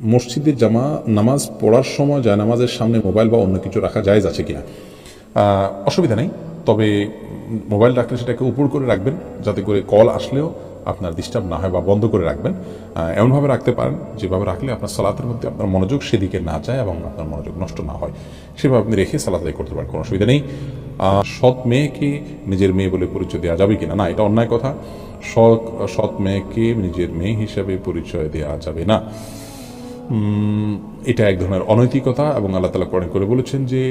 মসজিদে জামা, নামাজ পড়ার সময় যায়, নামাজের সামনে মোবাইল বা অন্য কিছু রাখা যায় আছে কিনা? অসুবিধা নেই। তবে মোবাইল রাখলে সেটাকে উপর করে রাখবেন, যাতে করে কল আসলেও আপনার ডিস্টার্ব না হয় বা বন্ধ করে রাখবেন। এমনভাবে রাখতে পারেন, যেভাবে রাখলে আপনার সালাতের মধ্যে আপনার মনোযোগ সেদিকে না যায় এবং আপনার মনোযোগ নষ্ট না হয়। সেভাবে আপনি রেখে সালাত করতে পারেন, কোনো অসুবিধা নেই। সৎ মেয়েকে নিজের মেয়ে বলে পরিচয় দেওয়া যাবে কিনা? না, এটা অন্যায় কথা। সৎ সৎ মেয়েকে নিজের মেয়ে হিসাবে পরিচয় দেওয়া যাবে না। এটা এক ধরনের অনৈতিকতা এবং আল্লাহ তালা কোরআন করে বলেছেন যে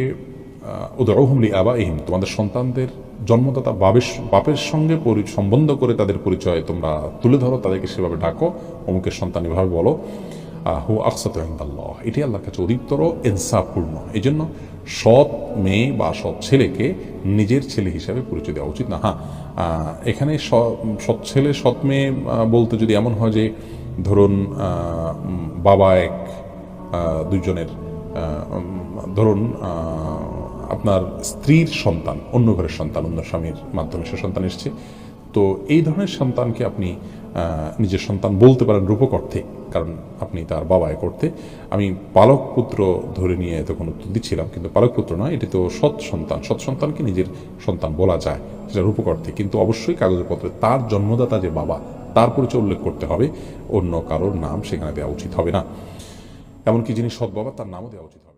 উদরহুমলি আবা ইহিম তোমাদের সন্তানদের জন্মদাতা বাবের বাপের সঙ্গে সম্বন্ধ করে তাদের পরিচয় তোমরা তুলে ধরো, তাদেরকে সেভাবে ডাকো, অমুকের সন্তান এভাবে বলো হু আকসাত আল্লাহ এটি আল্লাহর কাছে অধিকতর ইনসাফপূর্ণ। এই জন্য সৎ মেয়ে বা সৎ ছেলেকে নিজের ছেলে হিসাবে পরিচয় দেওয়া উচিত না। হ্যাঁ এখানে সৎ ছেলে, সৎ মেয়ে বলতে যদি এমন হয় যে ধরুন বাবা এক আহ, দুইজনের ধরুন আপনার স্ত্রীর সন্তান অন্য ঘরের সন্তান অন্য স্বামীর মাধ্যমে সে সন্তান এসছে। তো এই ধরনের সন্তানকে আপনি নিজের সন্তান বলতে পারেন রূপক অর্থে কারণ আপনি তার বাবা এক অর্থে। আমি পালক পুত্র ধরে নিয়ে তখন উত্তর দিচ্ছিলাম কিন্তু পালক পুত্র নয় এটি তো সৎ সন্তান। সৎ সন্তানকে নিজের সন্তান বলা যায় সেটা রূপক অর্থে। কিন্তু অবশ্যই কাগজপত্রে তার জন্মদাতা যে বাবা তার পরিচয় উল্লেখ করতে হবে অন্য কারোর নাম সেখানে দেওয়া উচিত হবে না এমনকি যিনি সৎ বাবা, তার নামও দেওয়া উচিত হবে।